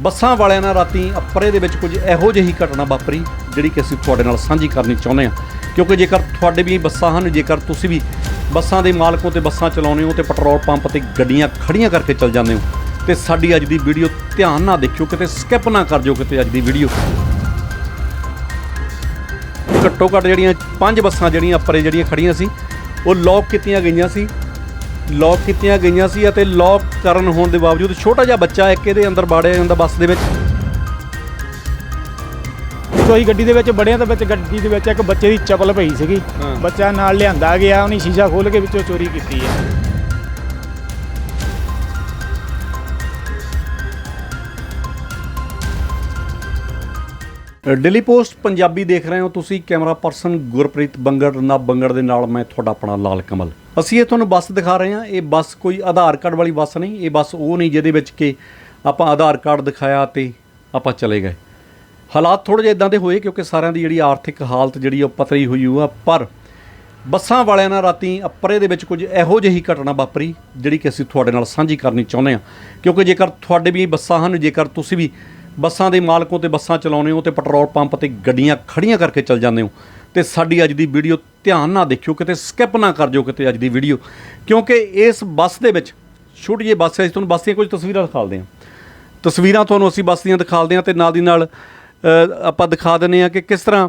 ਬੱਸਾਂ ਵਾਲਿਆਂ ਨਾਲ ਰਾਤੀ ਅਪਰੇ ਦੇ ਵਿੱਚ ਕੁਝ ਇਹੋ ਜਿਹੀ ਘਟਨਾ ਵਾਪਰੀ, ਜਿਹੜੀ ਕਿ ਅਸੀਂ ਤੁਹਾਡੇ ਨਾਲ ਸਾਂਝੀ ਕਰਨੀ ਚਾਹੁੰਦੇ ਹਾਂ। ਕਿਉਂਕਿ ਜੇਕਰ ਤੁਹਾਡੇ ਵੀ ਬੱਸਾਂ ਹਨ, ਜੇਕਰ ਤੁਸੀਂ ਵੀ ਬੱਸਾਂ ਦੇ ਮਾਲਕੋ ਤੇ ਬੱਸਾਂ ਚਲਾਉਂਦੇ ਹੋ ਤੇ ਪੈਟਰੋਲ ਪੰਪ ਤੇ ਗੱਡੀਆਂ ਖੜੀਆਂ ਕਰਕੇ ਚੱਲ ਜਾਂਦੇ ਹੋ, ਤੇ ਸਾਡੀ ਅੱਜ ਦੀ ਵੀਡੀਓ ਧਿਆਨ ਨਾਲ ਦੇਖਿਓ ਕਿਤੇ ਸਕਿਪ ਨਾ ਕਰ ਜਾਓ ਕਿਤੇ ਅੱਜ ਦੀ ਵੀਡੀਓ। ਘੱਟੋ ਘੱਟ ਜਿਹੜੀਆਂ ਪੰਜ ਬੱਸਾਂ ਜਿਹੜੀਆਂ ਅਪਰੇ ਜਿਹੜੀਆਂ ਖੜੀਆਂ ਸੀ, ਉਹ ਲੌਕ ਕੀਤੀਆਂ ਗਈਆਂ ਸੀ। ਲੌਕ ਕੀਤੀਆਂ ਗਈਆਂ ਸੀ ਅਤੇ ਲੌਕ ਕਰਨ ਹੋਣ ਦੇ ਬਾਵਜੂਦ ਛੋਟਾ ਜਿਹਾ ਬੱਚਾ ਇੱਕ ਇਹਦੇ ਅੰਦਰ ਬਾੜਿਆ ਜਾਂਦਾ ਬੱਸ ਦੇ ਵਿੱਚ। ਅਸੀਂ ਗੱਡੀ ਦੇ ਵਿੱਚ ਬੜਿਆ ਤਾਂ ਵਿੱਚ ਗੱਡੀ ਦੇ ਵਿੱਚ ਇੱਕ ਬੱਚੇ ਦੀ ਚੱਪਲ ਪਈ ਸੀਗੀ। ਹਾਂ। ਬੱਚਾ ਨਾਲ ਲਿਆਂਦਾ ਗਿਆ ਉਹਨੇ ਸ਼ੀਸ਼ਾ ਖੋਲ ਕੇ ਵਿੱਚੋਂ ਚੋਰੀ ਕੀਤੀ ਹੈ। ਡੇਲੀ ਪੋਸਟ ਪੰਜਾਬੀ ਦੇਖ ਰਹੇ ਹੋ ਤੁਸੀਂ ਕੈਮਰਾ ਪਰਸਨ ਗੁਰਪ੍ਰੀਤ ਬੰਗੜ ਨਾ ਬੰਗੜ ਦੇ ਨਾਲ ਮੈਂ ਤੁਹਾਡਾ ਆਪਣਾ ਲਾਲ ਕਮਲ। ਅਸੀਂ ਇਹ ਤੁਹਾਨੂੰ ਬੱਸ ਦਿਖਾ ਰਹੇ ਹਾਂ। ਇਹ ਬੱਸ ਕੋਈ ਆਧਾਰ ਕਾਰਡ ਵਾਲੀ ਬੱਸ ਨਹੀਂ, ਇਹ ਬੱਸ ਉਹ ਨਹੀਂ ਜਿਹਦੇ ਵਿੱਚ ਕਿ ਆਪਾਂ ਆਧਾਰ ਕਾਰਡ ਦਿਖਾਇਆ ਤੇ ਆਪਾਂ ਚਲੇ ਗਏ। ਹਾਲਾਤ ਥੋੜੇ ਜਿਹਾ ਇਦਾਂ ਦੇ ਹੋਏ ਕਿਉਂਕਿ ਸਾਰਿਆਂ ਦੀ ਜਿਹੜੀ ਆਰਥਿਕ ਹਾਲਤ ਜਿਹੜੀ ਉਹ ਪਤਰੀ ਹੋਈ ਹੋਈ ਆ, ਪਰ ਬੱਸਾਂ ਵਾਲਿਆਂ ਨਾਲ ਰਾਤੀ ਅਪਰੇ ਦੇ ਵਿੱਚ ਕੁਝ ਇਹੋ ਜਿਹੀ ਘਟਨਾ ਵਾਪਰੀ ਜਿਹੜੀ ਕਿ ਅਸੀਂ ਤੁਹਾਡੇ ਨਾਲ ਸਾਂਝੀ ਕਰਨੀ ਚਾਹੁੰਦੇ ਹਾਂ। ਕਿਉਂਕਿ ਜੇਕਰ ਤੁਹਾਡੇ ਵੀ ਬੱਸਾਂ ਹਨ, ਜੇਕਰ ਤੁਸੀਂ ਵੀ ਬੱਸਾਂ ਦੇ ਮਾਲਕੋ ਤੇ ਬੱਸਾਂ ਚਲਾਉਂਦੇ ਹੋ ਤੇ ਪੈਟਰੋਲ ਪੰਪ ਤੇ ਗੱਡੀਆਂ ਖੜੀਆਂ ਕਰਕੇ ਚੱਲ ਜਾਂਦੇ ਹੋ ਤੇ ਸਾਡੀ ਅੱਜ ਦੀ ਵੀਡੀਓ ਧਿਆਨ ਨਾਲ ਦੇਖਿਓ, ਕਿਤੇ ਸਕਿਪ ਨਾ ਕਰ ਜਾਓ ਕਿਤੇ ਅੱਜ ਦੀ ਵੀਡੀਓ। ਕਿਉਂਕਿ ਇਸ ਬੱਸ ਦੇ ਵਿੱਚ, ਛੋਟੀ ਜਿਹੀ ਬੱਸ ਹੈ, ਅਸੀਂ ਤੁਹਾਨੂੰ ਬੱਸ ਦੀਆਂ ਕੁਝ ਤਸਵੀਰਾਂ ਦਿਖਾਉਂਦੇ ਹਾਂ। ਤਸਵੀਰਾਂ ਤੁਹਾਨੂੰ ਅਸੀਂ ਬੱਸ ਦੀਆਂ ਦਿਖਾਉਂਦੇ ਹਾਂ ਤੇ ਨਾਲ ਦੀ ਨਾਲ ਆਪਾਂ ਦਿਖਾ ਦਿੰਦੇ ਹਾਂ ਕਿ ਕਿਸ ਤਰ੍ਹਾਂ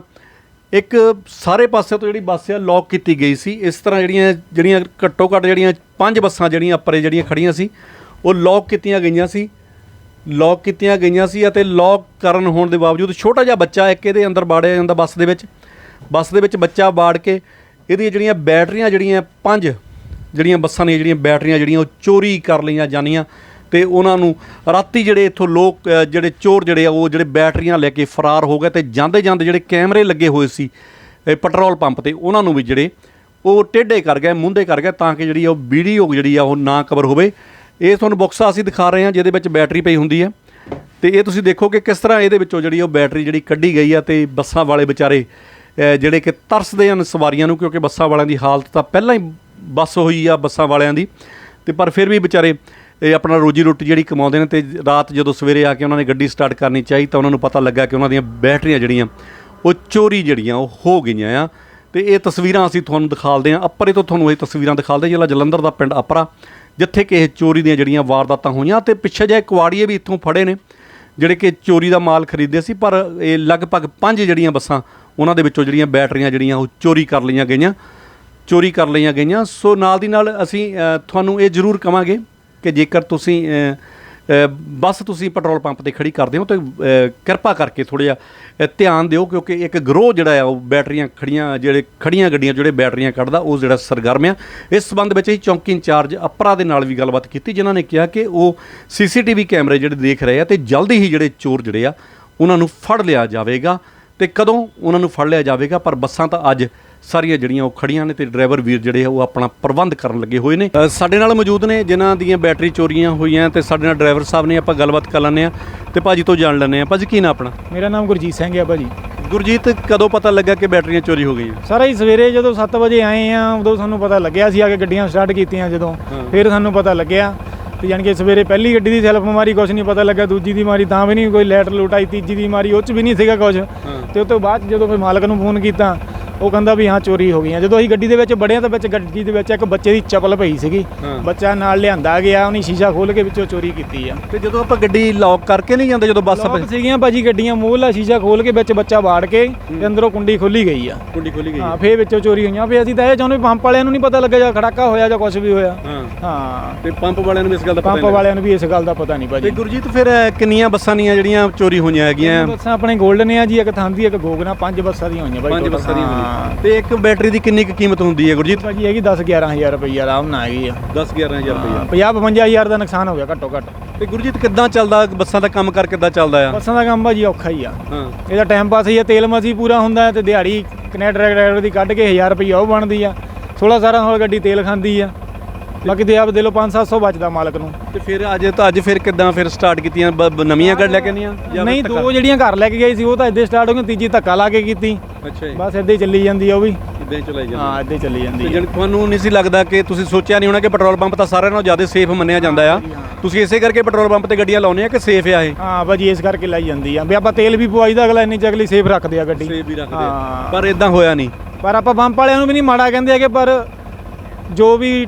ਇੱਕ ਸਾਰੇ ਪਾਸੇ ਤੋਂ ਜਿਹੜੀ ਬੱਸ ਆ ਲੌਕ ਕੀਤੀ ਗਈ ਸੀ। ਇਸ ਤਰ੍ਹਾਂ ਜਿਹੜੀਆਂ ਜਿਹੜੀਆਂ ਘੱਟੋ ਘੱਟ ਜਿਹੜੀਆਂ ਪੰਜ ਬੱਸਾਂ ਜਿਹੜੀਆਂ ਉੱਪਰੇ ਜਿਹੜੀਆਂ ਖੜੀਆਂ ਸੀ, ਉਹ ਲੌਕ ਕੀਤੀਆਂ ਗਈਆਂ ਸੀ। ਲੌਕ ਕੀਤੀਆਂ ਗਈਆਂ ਸੀ ਅਤੇ ਲੌਕ ਕਰਨ ਹੋਣ ਦੇ ਬਾਵਜੂਦ ਛੋਟਾ ਜਿਹਾ ਬੱਚਾ ਇੱਕ ਇਹਦੇ ਅੰਦਰ ਬਾੜਿਆ ਜਾਂਦਾ ਬੱਸ ਦੇ ਵਿੱਚ। ਬੱਸ ਦੇ ਵਿੱਚ ਬੱਚਾ ਬਾੜ ਕੇ ਇਹਦੀਆਂ ਜਿਹੜੀਆਂ ਬੈਟਰੀਆਂ ਜਿਹੜੀਆਂ ਪੰਜ ਜਿਹੜੀਆਂ ਬੱਸਾਂ ਦੀਆਂ ਜਿਹੜੀਆਂ ਬੈਟਰੀਆਂ ਜਿਹੜੀਆਂ ਉਹ ਚੋਰੀ ਕਰ ਲਈਆਂ ਜਾਣੀਆਂ ਤੇ ਉਹਨਾਂ ਨੂੰ ਰਾਤੀ ਜਿਹੜੇ ਇੱਥੋਂ ਲੋਕ ਜਿਹੜੇ ਚੋਰ ਜਿਹੜੇ ਆ, ਉਹ ਜਿਹੜੇ ਬੈਟਰੀਆਂ ਲੈ ਕੇ ਫਰਾਰ ਹੋ ਗਏ ਤੇ ਜਾਂਦੇ ਜਾਂਦੇ ਜਿਹੜੇ ਕੈਮਰੇ ਲੱਗੇ ਹੋਏ ਸੀ ਪੈਟਰੋਲ ਪੰਪ ਤੇ, ਉਹਨਾਂ ਨੂੰ ਵੀ ਜਿਹੜੇ ਉਹ ਟੇਢੇ ਕਰ ਗਏ ਮੁੰਦੇ ਕਰ ਗਏ ਤਾਂ ਕਿ ਜਿਹੜੀ ਉਹ ਵੀਡੀਓ ਜਿਹੜੀ ਆ ਉਹ ਨਾ ਕਵਰ ਹੋਵੇ। ਇਹ ਤੁਹਾਨੂੰ ਬਕਸਾ ਅਸੀਂ ਦਿਖਾ ਰਹੇ ਹਾਂ, ਜਿਹਦੇ ਵਿੱਚ ਬੈਟਰੀ ਪਈ ਹੁੰਦੀ ਹੈ ਤੇ ਇਹ ਤੁਸੀਂ ਦੇਖੋ ਕਿ ਕਿਸ ਤਰ੍ਹਾਂ ਇਹਦੇ ਵਿੱਚੋਂ ਜਿਹੜੀ ਉਹ ਬੈਟਰੀ ਜਿਹੜੀ ਕੱਢੀ ਗਈ ਆ ਤੇ ਬੱਸਾਂ ਵਾਲੇ ਵਿਚਾਰੇ ਜਿਹੜੇ ਕਿ ਤਰਸਦੇ ਹਨ ਸਵਾਰੀਆਂ ਨੂੰ, ਕਿਉਂਕਿ ਬੱਸਾਂ ਵਾਲਿਆਂ ਦੀ ਹਾਲਤ ਤਾਂ ਪਹਿਲਾਂ ਹੀ ਬੱਸ ਹੋਈ ਆ ਬੱਸਾਂ ਵਾਲਿਆਂ ਦੀ। ਤੇ ਪਰ ਫਿਰ ਵੀ ਵਿਚਾਰੇ, ਇਹ ਆਪਣਾ ਰੋਜੀ ਰੋਟੀ ਜਿਹੜੀ ਕਮਾਉਂਦੇ ਨੇ ਤੇ ਰਾਤ ਜਦੋਂ ਸਵੇਰੇ ਆ ਕੇ ਉਹਨਾਂ ਨੇ ਗੱਡੀ ਸਟਾਰਟ ਕਰਨੀ ਚਾਹੀ ਤਾਂ ਉਹਨਾਂ ਨੂੰ ਪਤਾ ਲੱਗਾ ਕਿ ਉਹਨਾਂ ਦੀਆਂ ਬੈਟਰੀਆਂ ਜਿਹੜੀਆਂ, ਉਹ ਚੋਰੀ ਜਿਹੜੀਆਂ, ਉਹ ਹੋ ਗਈਆਂ ਆ। ਤੇ ਇਹ ਤਸਵੀਰਾਂ ਅਸੀਂ ਤੁਹਾਨੂੰ ਦਿਖਾਲਦੇ ਹਾਂ। ਅੱਪਰੇ ਤੋਂ ਤੁਹਾਨੂੰ ਇਹ ਤਸਵੀਰਾਂ ਦਿਖਾਲਦੇ ਜਿਹੜਾ ਜਲੰਧਰ ਦਾ ਪਿੰਡ ਅੱਪਰਾ, ਜਿੱਥੇ ਕਿ ਇਹ ਚੋਰੀ ਦੀਆਂ ਜਿਹੜੀਆਂ ਵਾਰਦਾਤਾਂ ਹੋਈਆਂ ਤੇ ਪਿੱਛੇ ਜਿਹੇ ਕੁਆੜੀਏ ਵੀ ਇੱਥੋਂ ਫੜੇ ਨੇ, ਜਿਹੜੇ ਕਿ ਚੋਰੀ ਦਾ ਮਾਲ ਖਰੀਦਦੇ ਸੀ, ਪਰ ਇਹ ਲਗਭਗ ਪੰਜ ਜਿਹੜੀਆਂ ਬੱਸਾਂ ਉਹਨਾਂ ਦੇ ਵਿੱਚੋਂ ਜਿਹੜੀਆਂ ਬੈਟਰੀਆਂ ਜਿਹੜੀਆਂ ਉਹ ਚੋਰੀ ਕਰ ਲਈਆਂ ਗਈਆਂ, ਚੋਰੀ ਕਰ ਲਈਆਂ ਗਈਆਂ। ਸੋ ਨਾਲ ਦੀ ਨਾਲ ਅਸੀਂ ਤੁਹਾਨੂੰ ਇਹ ਜ਼ਰੂਰ ਕਵਾਂਗੇ ਕਿ ਜੇਕਰ ਤੁਸੀਂ ਬੱਸ ਤੁਸੀਂ ਪੈਟਰੋਲ ਪੰਪ ਤੇ ਖੜੀ ਕਰਦੇ ਹੋ ਤਾਂ ਕਿਰਪਾ ਕਰਕੇ ਥੋੜ੍ਹਾ ਜਿਹਾ ਧਿਆਨ ਦਿਓ ਕਿਉਂਕਿ ਇੱਕ ਗਰੋਹ ਜਿਹੜਾ ਆ, ਉਹ ਬੈਟਰੀਆਂ ਖੜੀਆਂ, ਜਿਹੜੇ ਖੜੀਆਂ ਗੱਡੀਆਂ, ਜਿਹੜੇ ਬੈਟਰੀਆਂ ਕੱਢਦਾ, ਉਹ ਜਿਹੜਾ ਸਰਗਰਮ ਆ। ਇਸ ਸੰਬੰਧ ਵਿੱਚ ਅਸੀਂ ਚੌਂਕੀ ਇੰਚਾਰਜ ਅਪਰਾ ਦੇ ਨਾਲ ਵੀ ਗੱਲਬਾਤ ਕੀਤੀ, ਜਿਨ੍ਹਾਂ ਨੇ ਕਿਹਾ ਕਿ ਉਹ ਸੀਸੀਟੀਵੀ ਕੈਮਰੇ ਜਿਹੜੇ ਦੇਖ ਰਹੇ ਆ ਤੇ ਜਲਦੀ ਹੀ ਜਿਹੜੇ ਚੋਰ ਜਿਹੜੇ ਆ, ਉਹਨਾਂ ਨੂੰ ਫੜ ਲਿਆ ਜਾਵੇਗਾ। ਤੇ ਕਦੋਂ ਉਹਨਾਂ ਨੂੰ ਫੜ ਲਿਆ ਜਾਵੇਗਾ? ਪਰ ਬੱਸਾਂ ਤਾਂ ਅੱਜ ਸਾਰੀਆਂ ਜਿਹੜੀਆਂ ਉਹ ਖੜੀਆਂ ਨੇ ਤੇ ਡਰਾਈਵਰ ਵੀਰ ਜਿਹੜੇ ਆ ਉਹ ਆਪਣਾ ਪ੍ਰਬੰਧ ਕਰਨ ਲੱਗੇ ਹੋਏ ਨੇ। ਸਾਡੇ ਨਾਲ ਮੌਜੂਦ ਨੇ ਜਿਨ੍ਹਾਂ ਦੀਆਂ ਬੈਟਰੀ ਚੋਰੀਆਂ ਹੋਈਆਂ ਤੇ ਸਾਡੇ ਨਾਲ ਡਰਾਈਵਰ ਸਾਹਿਬ ਨੇ ਆਪਾਂ ਗੱਲਬਾਤ ਕਰ ਲੈਂਦੇ ਆ ਤੇ ਭਾਜੀ ਤੋਂ ਜਾਣ ਲੈਂਦੇ ਆ ਭਾਜੀ ਕੀ ਨਾ ਆਪਣਾ? ਮੇਰਾ ਨਾਮ ਗੁਰਜੀਤ ਸਿੰਘ ਹੈ ਭਾਜੀ। ਗੁਰਜੀਤ ਕਦੋਂ ਪਤਾ ਲੱਗਾ ਕਿ ਬੈਟਰੀਆਂ ਚੋਰੀ ਹੋ ਗਈਆਂ? ਸਾਰਾ ਹੀ ਸਵੇਰੇ ਜਦੋਂ 7 ਵਜੇ ਆਏ ਆ ਉਦੋਂ ਸਾਨੂੰ ਪਤਾ ਲੱਗਿਆ ਸੀ ਆ ਕੇ ਗੱਡੀਆਂ ਸਟਾਰਟ ਕੀਤੀਆਂ ਜਦੋਂ। ਫਿਰ ਸਾਨੂੰ ਪਤਾ ਲੱਗਿਆ ਤੇ ਯਾਨੀ ਕਿ ਸਵੇਰੇ ਪਹਿਲੀ ਗੱਡੀ ਦੀ ਸੈਲਫ ਮਾਰੀ ਕੁਛ ਨਹੀਂ ਪਤਾ ਲੱਗਾ ਦੂਜੀ ਦੀ ਮਾਰੀ ਤਾਂ ਵੀ ਨਹੀਂ ਕੋਈ ਲੈਟ ਲੂਟ ਆਈ ਤੀਜੀ ਦੀ ਮਾਰੀ ਉਹ ਚ ਵੀ ਨਹੀਂ ਸੀਗਾ ਕੁਛ। ਤੇ ਉਸ ਤੋਂ ਬਾਅਦ ਜਦੋਂ ਫਿਰ ਮਾਲਕ ਨੂੰ ਫੋਨ ਕੀਤਾ ਉਹ ਕਹਿੰਦਾ ਵੀ ਹਾਂ ਚੋਰੀ ਹੋ ਗਈਆਂ ਜਦੋਂ ਅਸੀਂ ਗੱਡੀ ਦੇ ਵਿੱਚ ਬੜਿਆ ਤਾਂ ਵਿੱਚ ਗੱਡੀ ਦੇ ਵਿੱਚ ਇੱਕ ਬੱਚੇ ਦੀ ਚੱਪਲ ਪਈ ਸੀਗੀ। ਬੱਚਾ ਨਾਲ ਲਿਆਂਦਾ ਗਿਆ ਉਹਨੇ ਸ਼ੀਸ਼ਾ ਖੋਲ ਕੇ ਵਿੱਚੋਂ ਚੋਰੀ ਕੀਤੀ ਆ। ਤੇ ਜਦੋਂ ਆਪਾਂ ਗੱਡੀ ਲੌਕ ਕਰਕੇ ਨਹੀਂ ਜਾਂਦੇ ਜਦੋਂ ਬੱਸ ਲੋਕ ਸੀਗੀਆਂ ਭਾਜੀ ਗੱਡੀਆਂ ਮੂਹਲਾ ਸ਼ੀਸ਼ਾ ਖੋਲ ਕੇ ਵਿੱਚ ਬੱਚਾ ਵਾੜ ਕੇ ਤੇ ਅੰਦਰੋਂ ਕੁੰਡੀ ਖੋਲੀ ਗਈ ਆ। ਕੁੰਡੀ ਖੋਲੀ ਗਈ ਹਾਂ ਫੇਰ ਵਿੱਚੋਂ ਚੋਰੀ ਹੋਈਆਂ। ਫੇਰ ਅਸੀਂ ਤਾਂ ਇਹ ਚਾਹੁੰਦੇ ਪੰਪ ਵਾਲਿਆਂ ਨੂੰ ਨਹੀਂ ਪਤਾ ਲੱਗਾ ਜਾਂ ਖੜਾਕਾ ਹੋਇਆ ਜਾਂ ਕੁਝ ਵੀ ਹੋਇਆ। ਹਾਂ। ਹਾਂ। ਤੇ ਪੰਪ ਵਾਲਿਆਂ ਨੂੰ ਇਸ ਗੱਲ ਦਾ ਪਤਾ ਪੰਪ ਵਾਲਿਆਂ ਨੂੰ ਵੀ ਇਸ ਗੱਲ ਦਾ ਪਤਾ ਨਹੀਂ ਤੇ ਭਾਜੀ ਗੁਰਜੀਤ ਫਿਰ ਕਿੰਨੀਆਂ ਬੱਸਾਂ ਦੀਆਂ ਜਿਹੜੀਆਂ ਚੋਰੀ ਹੋਈਆਂ ਹੈਗੀਆਂ? ਬੱਸਾਂ ਆਪਣੇ 골ਡਨ ਆ ਜੀ ਇੱਕ ਥਾਂਦੀ ਇੱਕ ਗੋਗਨਾ ਪੰਜ ਬੱਸਾਂ ਦੀਆਂ ਹੋਈਆਂ ਭਾਈ ਪੰਜ। ਬੱਸਾਂ ਦੀਆਂ ਹਾਂ। ਤੇ ਇੱਕ ਬੈਟਰੀ ਦੀ ਕਿੰਨੀ ਕੁ ਕੀਮਤ ਹੁੰਦੀ ਹੈ ਗੁਰਜੀਤ? ਭਾਜੀ ਹੈਗੀ 10 11000 ਰੁਪਈਆ ਆਰਾਮ ਨਾਲ ਹੈਗੀ ਆ। 10 11000 ਰੁਪਏ। 50 55000 ਦਾ ਨੁਕਸਾਨ ਹੋ ਗਿਆ ਘੱਟੋ ਘੱਟ। ਤੇ ਗੁਰਜੀਤ ਕਿੱਦਾਂ ਚੱਲਦਾ? ਬੱਸਾਂ ਦਾ ਕੰਮ ਕਰ ਕਿੱਦਾਂ ਚੱਲਦਾ ਆ? ਬੱਸਾਂ ਦਾ ਕੰਮ ਭਾਜੀ ਔਖਾ ਹੀ ਆ। ਹਾਂ। ਇਹਦਾ ਟਾਈਮ ਪਾਸ ਹੀ ਆ ਤੇਲ ਮਸੀ ਪੂਰਾ ਹੁੰਦਾ ਹੈ ਤੇ ਦਿਹਾੜੀ ਕਨੈਕਟਰ ਡਰਾਈਵਰ ਦੀ ਕੱਢ ਕੇ 1000 ਰੁਪਈਆ ਉਹ ਬਣਦੀ ਆ। 16 ਸਾਲਾਂ ਹੋਰ ਗੱਡੀ ਤੇਲ ਖਾਂਦੀ ਆ। ਬਾਕੀ ਤੇ ਆਪ ਦੇ ਲੋ 5-700 ਬਚਦਾ ਮਾਲਕ ਨੂੰ। ਤੇ ਫਿਰ ਅੱਜ ਤਾਂ ਅੱਜ ਫਿਰ ਕਿੱਦਾਂ ਫਿਰ ਸਟਾਰਟ ਕੀਤੀਆਂ? ਬ- ਬ- ਨਵੀਆਂ ਗੱਡ ਲੈ ਕੇ ਆਈਆਂ ਜਾਂ ਨਹੀਂ? ਦੋ ਜਿਹੜੀਆਂ ਘਰ ਲੈ ਕੇ ਗਏ ਸੀ ਉਹ ਤਾਂ ਇੱਦੇ ਸਟਾਰਟ ਹੋ ਗਈਆਂ ਤੀਜੀ ਧੱਕਾ ਲਾ ਕੇ ਕੀਤੀ। ਅੱਛਾ ਜੀ। ਬਸ ਇੱਦਾਂ ਹੀ ਚੱਲੀ ਜਾਂਦੀ ਆ ਉਹ ਵੀ। ਇਦਾਂ ਹੀ ਚਲਾਈ ਹਾਂ ਇੱਦਾਂ ਹੀ ਚੱਲੀ ਜਾਂਦੀ ਤੇ ਜਣ ਤੁਹਾਨੂੰ ਨਹੀਂ ਸੀ ਲੱਗਦਾ ਕਿ ਤੁਸੀਂ ਸੋਚਿਆ ਨਹੀਂ ਹੋਣਾ ਕਿ ਪੈਟਰੋਲ ਪੰਪ ਤਾਂ ਸਾਰਿਆਂ ਨਾਲੋਂ ਜ਼ਿਆਦਾ ਸੇਫ ਮੰਨਿਆ ਜਾਂਦਾ ਆ? ਤੁਸੀਂ ਇਸੇ ਕਰਕੇ ਪੈਟਰੋਲ ਪੰਪ ਤੇ ਗੱਡੀਆਂ ਲਾਉਂਦੇ ਆ ਕਿ ਸੇਫ ਆ ਇਹ? ਹਾਂ ਭਾਜੀ ਇਸ ਕਰਕੇ ਲਾਈ ਜਾਂਦੀ ਆ। ਵੀ ਆਪਾਂ ਤੇਲ ਵੀ ਪਵਾਈਦਾ ਅਗਲਾ ਇੰਨੀ ਚ ਅਗਲੀ ਸੇਫ ਰੱਖਦੇ ਆ ਗੱਡੀ। ਸੇਫ ਹੀ ਰੱਖਦੇ ਆ। ਪਰ ਇਦਾਂ ਹੋਇਆ ਨਹੀਂ। ਪਰ ਆਪਾਂ ਪੰਪ ਵਾਲਿਆਂ ਨੂੰ ਵੀ ਨਹੀਂ ਮਾੜਾ ਕਹਿੰਦੇ ਹੈਗੇ ਪਰ ਜੋ ਵੀ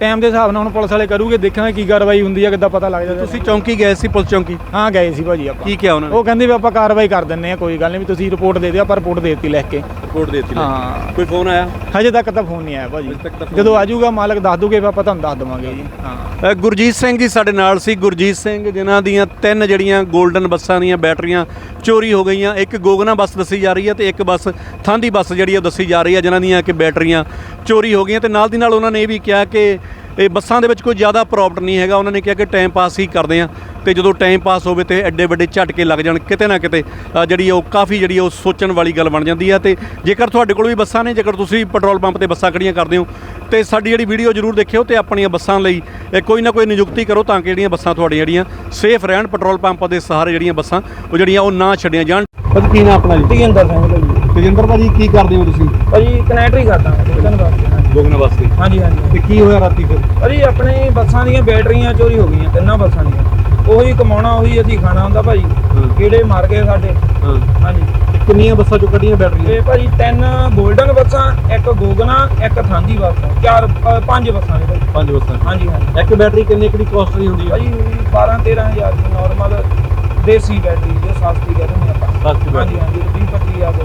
ਟਾਈਮ ਦੇ ਹਿਸਾਬ ਨਾਲ ਹੁਣ ਪੁਲਿਸ ਵਾਲੇ ਕਰੂਗੇ ਦੇਖਾਂਗੇ ਕੀ ਕਾਰਵਾਈ ਹੁੰਦੀ ਹੈ ਕਿੱਦਾਂ ਪਤਾ ਲੱਗ ਜਾਂਦਾ ਤੁਸੀਂ ਚੌਂਕੀ ਗਏ ਸੀ ਪੁਲਿਸ ਚੌਂਕੀ? ਹਾਂ ਗਏ ਸੀ ਭਾਜੀ ਆਪਾਂ। ਕੀ ਕਿਹਾ ਉਹਨਾਂ ਨੇ? ਉਹ ਕਹਿੰਦੇ ਵੀ ਆਪਾਂ ਕਾਰਵਾਈ ਕਰ ਦਿੰਨੇ ਆ ਕੋਈ ਗੱਲ ਨਹੀਂ ਵੀ ਤੁਸੀਂ ਰਿਪੋਰਟ ਦੇ ਦਿਓ ਆਪਾਂ ਰਿਪੋਰਟ ਦੇ ਦਿੱਤੀ ਲਿਖ ਕੇ। ਰਿਪੋਰਟ ਦੇਤੀ ਹਾਂ। ਕੋਈ ਫੋਨ ਆਇਆ? ਹਜੇ ਤੱਕ ਤਾਂ ਫੋਨ ਨਹੀਂ ਆਇਆ ਭਾਜੀ। ਹਜੇ ਤੱਕ ਤਾਂ phone ਜਦੋਂ ਆਜੂਗਾ ਮਾਲਕ ਦੱਸ ਦੂਗੇ ਆਪਾਂ ਤੁਹਾਨੂੰ ਦੱਸ ਦਵਾਂਗੇ ਜੀ। ਹਾਂ। ਅ, ਗੁਰਜੀਤ ਸਿੰਘ ਜੀ ਸਾਡੇ ਨਾਲ ਸੀ। ਗੁਰਜੀਤ ਸਿੰਘ ਜਿਨ੍ਹਾਂ ਦੀਆਂ ਤਿੰਨ ਜਿਹੜੀਆਂ 골ਡਨ ਬੱਸਾਂ ਦੀਆਂ ਬੈਟਰੀਆਂ ਚੋਰੀ ਹੋ ਗਈਆਂ। ਇੱਕ ਗੋਗਨਾ ਬੱਸ ਦੱਸੀ ਜਾ ਰਹੀ ਹੈ ਤੇ ਇੱਕ ਬੱਸ ਥਾਂਦੀ ਬੱਸ ਜਿਹੜੀ ਉਹ ਦੱਸੀ ਜਾ ਰਹੀ ਹੈ ਜਿਨ੍ਹਾਂ ਦੀਆਂ ਕਿ ਬੈਟਰੀਆਂ ਚੋਰੀ ਹੋ ਗਈਆਂ। ਤੇ ਨਾਲ ਦੀ ਨਾਲ ਉਹਨਾਂ ਨੇ ਇਹ ਵੀ ਕਿਹਾ ਕਿ ਇਹ ਬੱਸਾਂ ਦੇ ਵਿੱਚ ਕੋਈ ਜ਼ਿਆਦਾ ਪ੍ਰੋਫਿਟ ਨਹੀਂ ਹੈਗਾ। ਉਹਨਾਂ ਨੇ ਕਿਹਾ ਕਿ ਟਾਈਮ ਪਾਸ ਹੀ ਕਰਦੇ ਆ ਤੇ ਜਦੋਂ ਟਾਈਮ ਪਾਸ ਹੋਵੇ ਤੇ ਐਡੇ ਵੱਡੇ ਝਟਕੇ ਲੱਗ ਜਾਣ ਕਿਤੇ ਨਾ ਕਿਤੇ ਜਿਹੜੀ ਉਹ ਕਾਫੀ ਜਿਹੜੀ ਉਹ ਸੋਚਣ ਵਾਲੀ ਗੱਲ ਬਣ ਜਾਂਦੀ ਆ। ਤੇ ਜੇਕਰ ਤੁਹਾਡੇ ਕੋਲ ਵੀ ਬੱਸਾਂ ਨੇ ਜੇਕਰ ਤੁਸੀਂ ਪੈਟਰੋਲ ਪੰਪ ਤੇ ਬੱਸਾਂ ਖੜੀਆਂ ਕਰਦੇ ਹੋ ਤੇ ਸਾਡੀ ਜਿਹੜੀ ਵੀਡੀਓ ਜ਼ਰੂਰ ਦੇਖਿਓ ਤੇ ਆਪਣੀਆਂ ਬੱਸਾਂ ਲਈ ਕੋਈ ਨਾ ਕੋਈ ਨਿਯੁਕਤੀ ਕਰੋ ਤਾਂ ਕਿ ਜਿਹੜੀਆਂ ਬੱਸਾਂ ਤੁਹਾਡੀਆਂ ਜਿਹੜੀਆਂ ਸੇਫ ਰਹਿਣ ਪੈਟਰੋਲ ਪੰਪ ਦੇ ਸਹਾਰੇ ਜਿਹੜੀਆਂ ਬੱਸਾਂ ਉਹ ਜਿਹੜੀਆਂ ਉਹ ਨਾ ਛੱਡੀਆਂ ਜਾਣ। ਪਤਾ ਕੀ ਨਾ ਆਪਣਾ ਜੀ? ਤੇਜਿੰਦਰ ਸਿੰਘ ਭਾਜੀ ਤੇਜਿੰਦਰ ਭਾਜੀ ਕੀ ਕਰਦੇ ਹੋ ਤੁਸੀਂ? ਭਾਜੀ ਕਨੈਕਟਰੀ ਕਰਦਾ ਹਾਂ ਵਾਸਤੇ। ਵਾਸਤੇ। ਹਾਂਜੀ ਹਾਂਜੀ। ਤੇ ਕੀ ਹੋਇਆ ਰਾਤੀ ਫਿਰ? ਭਾਜੀ ਆਪਣੇ ਬੱਸਾਂ ਦੀਆਂ ਬੈਟਰੀਆਂ ਚੋਰੀ ਹੋ ਗਈਆਂ ਤਿੰਨਾਂ ਬੱਸਾਂ ਦੀਆਂ। ਉਹੀ ਕਮਾਉਣਾ ਉਹੀ ਅਸੀਂ ਖਾਣਾ ਹੁੰਦਾ ਭਾਜੀ ਕੀੜੇ ਮਾਰ ਗਏ ਸਾਡੇ। ਹਾਂਜੀ। ਕਿੰਨੀਆਂ ਬੱਸਾਂ ਚੋਂ ਕੱਢੀਆਂ ਬੈਟਰੀਆਂ ਤੇ ਭਾਜੀ ਤਿੰਨ 골ਡਨ ਬੱਸਾਂ ਇੱਕ ਗੋਗਨਾ ਇੱਕ ਥਾਂਦੀ ਬੱਸ। ਚਾਰ ਪੰਜ ਬੱਸਾਂ ਨੇ ਭਾਜੀ ਪੰਜ ਬੱਸਾਂ। ਹਾਂਜੀ ਹਾਂਜੀ। ਇੱਕ ਬੈਟਰੀ ਕਿੰਨੇ ਕਿਹੜੀ ਕਾਸਟ ਦੀ ਹੁੰਦੀ ਹੈ? ਭਾਜੀ 12 13000 ਦੀ ਨਾਰਮਲ ਦੇਸੀ ਬੈਟਰੀ ਜੋ ਸਸਤੀ ਕਹਿੰਦੇ ਨੇ ਆਪਾਂ। ਸਸਤੀ ਹਾਂਜੀ ਹਾਂਜੀ 20 25000 ਦੇ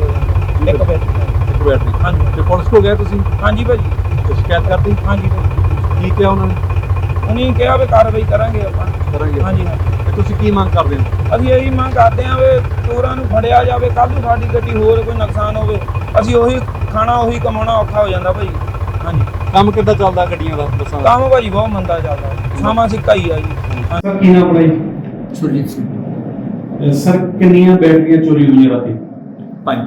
ਇੱਕ ਬੈਟਰੀ ਇੱਕ ਬੈਟਰੀ ਹਾਂਜੀ। ਤੇ ਪੁਲਿਸ ਕੋ ਗਏ ਤੁਸੀਂ? ਹਾਂਜੀ ਭਾਜੀ ਸ਼ਿਕਾਇਤ ਕਰਤੀ? ਹਾਂਜੀ ਭਾਜੀ ਕੀ ਕਿਹਾ ਉਹਨਾਂ ਨੇ? ਉਹਨੇ ਕਿਹਾ ਵੀ ਕਾਰਵਾਈ ਕਰਾਂਗੇ ਆਪਾਂ। ਕਰਾਂਗੇ। ਹਾਂਜੀ ਤੇ ਤੁਸੀਂ ਕੀ ਮੰਗ ਕਰਦੇ ਹੋ? ਅਸੀਂ ਇਹੀ ਮੰਗ ਕਰਦੇ ਹਾਂ ਵੀ ਚੋਰਾਂ ਨੂੰ ਫੜਿਆ ਜਾਵੇ ਕੱਲ ਨੂੰ ਸਾਡੀ ਗੱਡੀ ਹੋਰ ਕੋਈ ਨੁਕਸਾਨ ਹੋਵੇ ਅਸੀਂ ਉਹੀ ਖਾਣਾ ਉਹੀ ਕਮਾਉਣਾ ਔਖਾ ਹੋ ਜਾਂਦਾ ਭਾਈ। ਹਾਂਜੀ। ਕੰਮ ਕਿੱਦਾਂ ਚੱਲਦਾ ਗੱਡੀਆਂ ਦਾ? ਬੱਸਾਂ ਦਾ ਕੰਮ ਭਾਜੀ ਬਹੁਤ ਮੰਦਾ ਚੱਲਦਾ। ਸਾਮਾ ਸਿੱਕਾ ਹੀ ਆ ਜੀ। ਸਰ ਕੀ ਨਾਮ ਜੀ ਸੁਰਜੀਤ ਸਿੰਘ। ਸਰ ਕਿੰਨੀਆਂ ਬੈਟਰੀਆਂ ਚੋਰੀ ਹੋਈਆਂ ਰਾਤੀ? ਪੰਜ।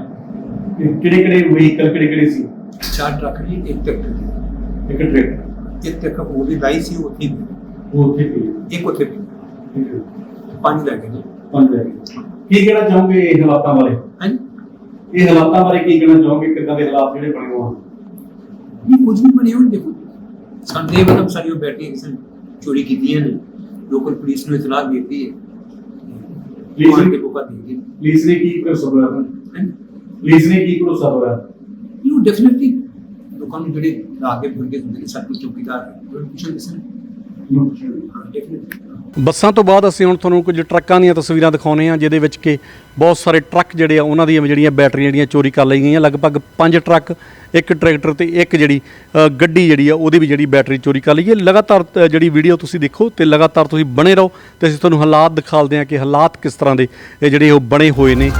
ਕਿਹੜੇ ਕਿਹੜੇ ਵਹੀਕਲ ਕਿਹੜੇ ਕਿਹੜੇ ਸੀ? ਚਾਰ ਟਰੱਕ ਜੀ ਇੱਕ ਟਰੈਕਟਰ ਇੱਕ ਟਰੈਕਟਰ ਟਰੱਕ ਉਹ ਵੀ ਲਾਈ ਸੀ ਉੱਥੇ ਹੀ ਉਹ ਉੱਥੇ ਪਈ ਇੱਕ ਉੱਥੇ ਵੀ। ਪੰਜ ਲੈ ਗਏ ਜੀ ਪੰਜ ਬੈਟਰੀ ਕੀ। ਕਹਿਣਾ ਚਾਹੋਗੇ ਇਹ ਹਾਲਾਤਾਂ ਬਾਰੇ? ਹਾਂਜੀ। ਇਹ ਹਾਲਾਤਾਂ ਬਾਰੇ ਕੀ ਕਹਿਣਾ ਚਾਹੋਗੇ? ਕਿੱਦਾਂ ਦੇ ਹਾਲਾਤ ਜਿਹੜੇ ਬਣੇ ਹੋਏ ਹਨ? ਇਹ ਕੁਝ ਨਹੀਂ ਬਣੇ ਹੋਣ ਦੇਖੋ ਸਾਡੇ ਵੱਲੋਂ ਸਾਰੀ ਉਹ ਬੈਟਰੀਆਂ ਕਿਸੇ ਚੋਰੀ ਕੀਤੀਆਂ ਨੇ। ਲੋਕਲ ਪੁਲਿਸ ਨੂੰ ਇਤਲਾਹ ਦੇ ਦਿੱਤੀ ਹੈ। ਪੁਲਿਸ ਨੇ- ਦੇ ਦੇ ਦਿੱਤੀ। ਪੁਲਿਸ ਨੇ ਕੀ ਹੋਇਆ ਹੈ ਪੁਲਿਸ ਨੇ ਕੀ ਭਰੋਸਾ ਹੋਇਆ ਯੂ ਡੈਫੀਨਿਟਲੀ ਲੋਕਾਂ ਨੂੰ ਜਿਹੜੇ ਲਾਗੇ ਬੁਰਗੇ ਹੁੰਦੇ ਨੇ ਸਾਡੇ ਚੌਕੀਦਾਰ ਪੁੱਛਣ ਕਿਸੇ ਨੇ। ਬੱਸਾਂ ਤੋਂ ਬਾਅਦ ਅਸੀਂ ਹੁਣ ਤੁਹਾਨੂੰ ਕੁਝ ਟਰੱਕਾਂ ਦੀਆਂ ਤਸਵੀਰਾਂ ਦਿਖਾਉਨੇ ਆ ਜਿਹਦੇ ਵਿੱਚ ਕਿ ਬਹੁਤ ਸਾਰੇ ਟਰੱਕ ਜਿਹੜੇ ਆ, ਉਹਨਾਂ ਦੀਆਂ ਜਿਹੜੀਆਂ ਬੈਟਰੀਆਂ ਜਿਹੜੀਆਂ ਚੋਰੀ ਕਰ ਲਈ ਗਈਆਂ। ਲਗਭਗ 5 ਟਰੱਕ, ਇੱਕ ਟਰੈਕਟਰ ਤੇ ਇੱਕ ਜਿਹੜੀ ਗੱਡੀ ਜਿਹੜੀ ਆ, ਉਹਦੀ ਵੀ ਜਿਹੜੀ ਬੈਟਰੀ ਚੋਰੀ ਕਰ ਲਈ ਹੈ। ਲਗਾਤਾਰ ਜਿਹੜੀ ਵੀਡੀਓ ਤੁਸੀਂ ਦੇਖੋ ਤੇ ਲਗਾਤਾਰ ਤੁਸੀਂ ਬਣੇ ਰਹੋ ਤੇ ਅਸੀਂ ਤੁਹਾਨੂੰ ਹਾਲਾਤ ਦਿਖਾਲਦੇ ਹਾਂ ਕਿ ਹਾਲਾਤ ਕਿਸ ਤਰ੍ਹਾਂ ਦੇ, ਇਹ ਜਿਹੜੇ ਉਹ ਬਣੇ ਹੋਏ ਨੇ।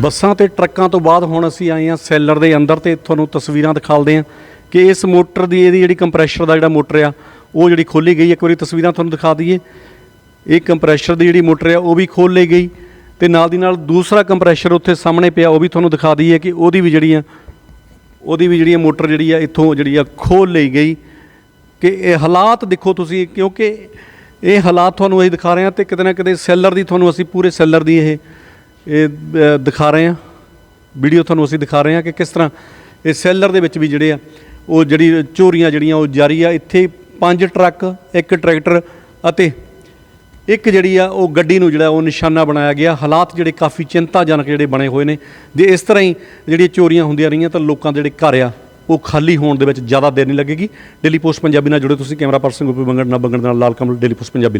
ਬੱਸਾਂ ਤੇ ਟਰੱਕਾਂ ਤੋਂ ਬਾਅਦ ਹੁਣ ਅਸੀਂ ਆਏ ਹਾਂ ਸੈਲਰ ਦੇ ਅੰਦਰ ਤੇ ਤੁਹਾਨੂੰ ਤਸਵੀਰਾਂ ਦਿਖਾਲਦੇ ਹਾਂ ਕਿ ਇਸ ਮੋਟਰ ਦੀ ਇਹਦੀ ਜਿਹੜੀ ਕੰਪਰੈਸ਼ਰ ਦਾ ਜਿਹੜਾ ਮੋਟਰ ਆ, ਉਹ ਜਿਹੜੀ ਖੋਲੀ ਗਈ। ਇੱਕ ਵਾਰੀ ਤਸਵੀਰਾਂ ਤੁਹਾਨੂੰ ਦਿਖਾ ਦਈਏ। ਇਹ ਕੰਪਰੈਸ਼ਰ ਦੀ ਜਿਹੜੀ ਮੋਟਰ ਆ, ਉਹ ਵੀ ਖੋਲ ਲਈ ਗਈ ਤੇ ਨਾਲ ਦੀ ਨਾਲ ਦੂਸਰਾ ਕੰਪਰੈਸ਼ਰ ਉੱਥੇ ਸਾਹਮਣੇ ਪਿਆ, ਉਹ ਵੀ ਤੁਹਾਨੂੰ ਦਿਖਾ ਦਈਏ ਕਿ ਉਹਦੀ ਵੀ ਜਿਹੜੀ ਆ, ਉਹਦੀ ਵੀ ਜਿਹੜੀ ਆ ਮੋਟਰ ਜਿਹੜੀ ਆ, ਇੱਥੋਂ ਜਿਹੜੀ ਆ ਖੋਲ ਲਈ ਗਈ। ਕਿ ਇਹ ਹਾਲਾਤ ਦੇਖੋ ਤੁਸੀਂ, ਕਿਉਂਕਿ ਇਹ ਹਾਲਾਤ ਤੁਹਾਨੂੰ ਅਸੀਂ ਦਿਖਾ ਰਹੇ ਹਾਂ ਤੇ ਕਿਤੇ ਨਾ ਕਿਤੇ ਸੈਲਰ ਦੀ, ਤੁਹਾਨੂੰ ਅਸੀਂ ਪੂਰੇ ਸੈਲਰ ਦੀ ਇਹ ਇਹ ਦਿਖਾ ਰਹੇ ਹਾਂ। ਵੀਡੀਓ ਤੁਹਾਨੂੰ ਅਸੀਂ ਦਿਖਾ ਰਹੇ ਹਾਂ ਕਿ ਕਿਸ ਤਰ੍ਹਾਂ ਇਹ ਸੈਲਰ ਦੇ ਵਿੱਚ ਵੀ ਜਿਹੜੇ ਆ, ਉਹ ਜਿਹੜੀ ਚੋਰੀਆਂ ਜਿਹੜੀਆਂ ਉਹ ਜਾਰੀ ਆ। ਇੱਥੇ ਪੰਜ ਟਰੱਕ, ਇੱਕ ਟਰੈਕਟਰ ਅਤੇ ਇੱਕ ਜਿਹੜੀ ਆ, ਉਹ ਗੱਡੀ ਨੂੰ ਜਿਹੜਾ ਉਹ ਨਿਸ਼ਾਨਾ ਬਣਾਇਆ ਗਿਆ। ਹਾਲਾਤ ਜਿਹੜੇ ਕਾਫੀ ਚਿੰਤਾਜਨਕ ਜਿਹੜੇ ਬਣੇ ਹੋਏ ਨੇ। ਜੇ ਇਸ ਤਰ੍ਹਾਂ ਹੀ ਜਿਹੜੀਆਂ ਚੋਰੀਆਂ ਹੁੰਦੀਆਂ ਰਹੀਆਂ ਤਾਂ ਲੋਕਾਂ ਦੇ ਜਿਹੜੇ ਘਰ ਆ, ਉਹ ਖਾਲੀ ਹੋਣ ਦੇ ਵਿੱਚ ਜ਼ਿਆਦਾ ਦੇਰ ਨਹੀਂ ਲੱਗੇਗੀ। ਡੇਲੀ ਪੋਸਟ ਪੰਜਾਬੀ ਨਾਲ ਜੁੜੇ ਤੁਸੀਂ, ਕੈਮਰਾ ਪਰਸਨ ਗੋਪੀ ਬੰਗੜ ਨਾਲ ਬੰਗੜ ਨਾਲ ਲਾਲ ਕਮਲ, ਡੇਲੀ ਪੋਸਟ ਪੰਜਾਬੀ ਲਈ।